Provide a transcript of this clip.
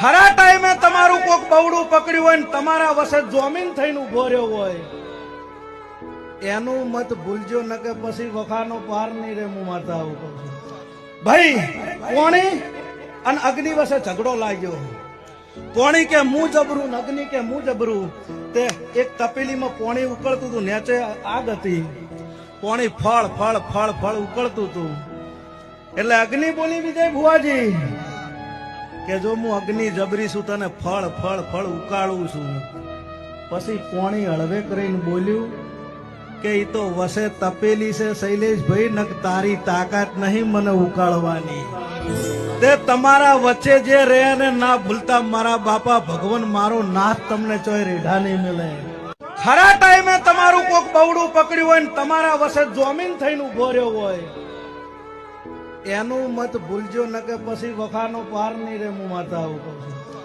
ખરા ટાઈમે તમારું કોક બવડું પકડ્યું હોય ને તમારા વસે જોમીન થઈને ઊભો રહ્યો હોય. એનું મત ભૂલજો, ન કે પછી વખાનો પાર નહીં રે હું માતા ભાઈ કોણી અને અગ્નિ વસે ઝઘડો લાગ્યો. કોણી કે મું જબરું અગ્નિ કે મું જબરું, તે એક તપેલીમાં પોણી ઉકળતું હતું નેચે આગ હતી. પોણી ફળ ફળ ફળ ફળ ઉકળતું હતું એટલે અગ્નિ બોલી વિજય ભુવાજી કે જો હું અગ્નિ જબરી છું, તને ફળ ફળ ફળ ઉકાળું છું. પછી કોણી હળવે કરીને બોલ્યું, કે એ તો વસે તપેલી છે, શૈલેષભાઈ, નક તારી તાકાત નહીં મને ઉકાળવાની. તે તમારા વચ્ચે જે રહે ને ના ભૂલતા મારા બાપા, ભગવાન મારો નાથ તમને ચોય રેઢા નહીં મળે. ખરા ટાઈમે તમારું કોક બવડું પકડ્યું હોય ને તમારા વસે જોમીન થઈને ઊભો રહ્યો હોય. એનું મત ભૂલજો ન કે પછી વખાનો પાર નહીં રે હું માતા આવું કહું છું.